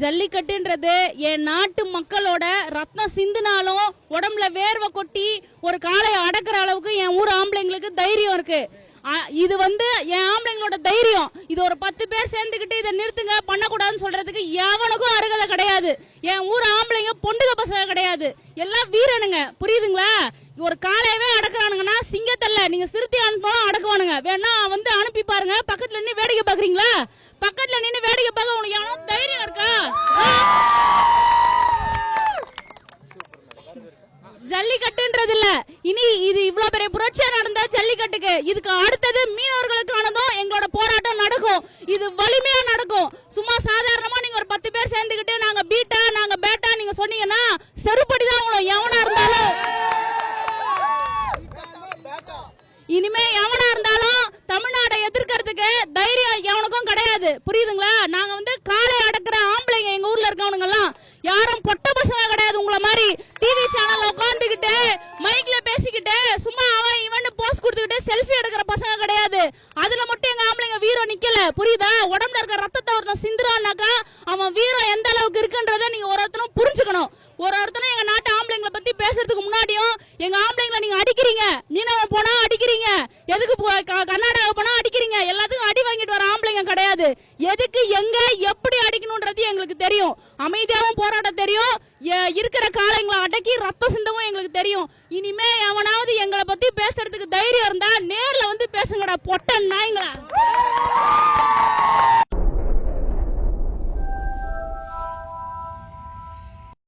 ஜல்லிக்கட்டுன்றது என் நாட்டு மக்களோட ரத்னம் சிந்துனாலும் உடம்புல வேர்வை கொட்டி ஒரு காளையை அடக்குற அளவுக்கு என் ஊர் ஆம்பளைங்களுக்கு தைரியம் இருக்கு. இது வந்து என் ஆம்பளைங்களோட தைரியம். இது ஒரு பத்து பேர் சேர்ந்துக்கிட்டு இதை நிறுத்துங்க பண்ணக்கூடாதுன்னு சொல்றதுக்கு எவனுக்கும் அருகதை கிடையாது. என் ஊர் ஆம்பளைங்க பொண்டுக பசங்க கிடையாது. எல்லாம் வீரனுங்க. புரியுதுங்களா? ஒரு காளையவே அடக்குறானுங்கன்னா சிங்கத்தல்ல. நீங்க சிறுத்தை அனுப்பினாலும் அடக்குவானுங்க. வேணா வந்து அனுப்பி பாருங்க. பக்கத்துல நின்று வேடிக்கை பாக்குறீங்களா பக்கத்துல நின்று வேடிக்கை பார்க்க உனக்கு எவனோ தைரியம் இருக்கா? ஜல்லிக்கட்டுன்றது இல்ல இனி இது இவ்வளவு பெரிய புரட்சியா நடந்தா ஜல்லிக்கட்டுக்கு இதுக்கு அடுத்தது மீனவர்களுக்கானதும் எங்களோட போராட்டம் நடக்கும். இது வலிமையா நடக்கும். சும்மா சாதாரணமா நீங்க ஒரு பத்து பேர் சேர்ந்துக்கிட்டு நாங்க பீட்டா நாங்க பேட்டா நீங்க சொன்னீங்கன்னா செருப்படிதான் உங்களும் எவனா இருந்தாலும். இனிமே எவனா இருந்தாலும் தமிழ்நாட்டை எதிர்க்கிறதுக்கு தைரியம் புரியுதுங்களா? நாங்க வந்து காலை அடக்கிற ஆம்பளைங்க எங்க ஊர்ல இருக்கவனுங்க எல்லாம் யாரும் பொட்ட பசங்க கிடையாது உங்களை மாதிரி. டிவி சேனல்ல உட்காந்துக்கிட்டு மைக்ல பேசிக்கிட்டு சும்மா அவன் இவன் போஸ்ட் கொடுத்துக்கிட்டு செல்ஃபி எடுக்கிற பசங்க கிடையாது. அதுல மட்டும் எங்க ஆம்பளைங்க வீரம் நிக்கல. புரியுதா? உடம்புல இருக்க ரத்தத்தை ஒருத்தன் சிந்துறான்னாக்கா அவன் வீரம் எந்த அளவுக்கு இருக்குன்றத நீங்க ஒரு ஒருத்தனும் புரிஞ்சுக்கணும். ஒரு ஒருத்தனும் எங்க நாட்டு ஆம்பளைங்களை பத்தி பேசுறதுக்கு முன்னாடியும் எங்க ஆம்பளைங்களை நீங்க அடிக்கிறீங்க. மீனவன் போனா அடிக்கிறீங்க. எதுக்கு போ- க- கர்நாடகா போனா அடிக்கிறீங்க. எல்லாத்துக்கும் அடி வாங்கிட்டு வர ஆம்பளை கிடையாது. எதுக்கு எங்க எப்படி அடிக்கணும்ன்றது எங்களுக்கு தெரியும். அமைதியாகவும் போராட்டம் தெரியும். இருக்கிற காலங்களை அடக்கி ரத்த சிந்தவும் எங்களுக்கு தெரியும். இனிமே எவனாவது எங்களை பத்தி பேசுறதுக்கு தைரியம் இருந்தா நேர்ல வந்து பேசுங்கடா பொட்ட நாய்ங்களா.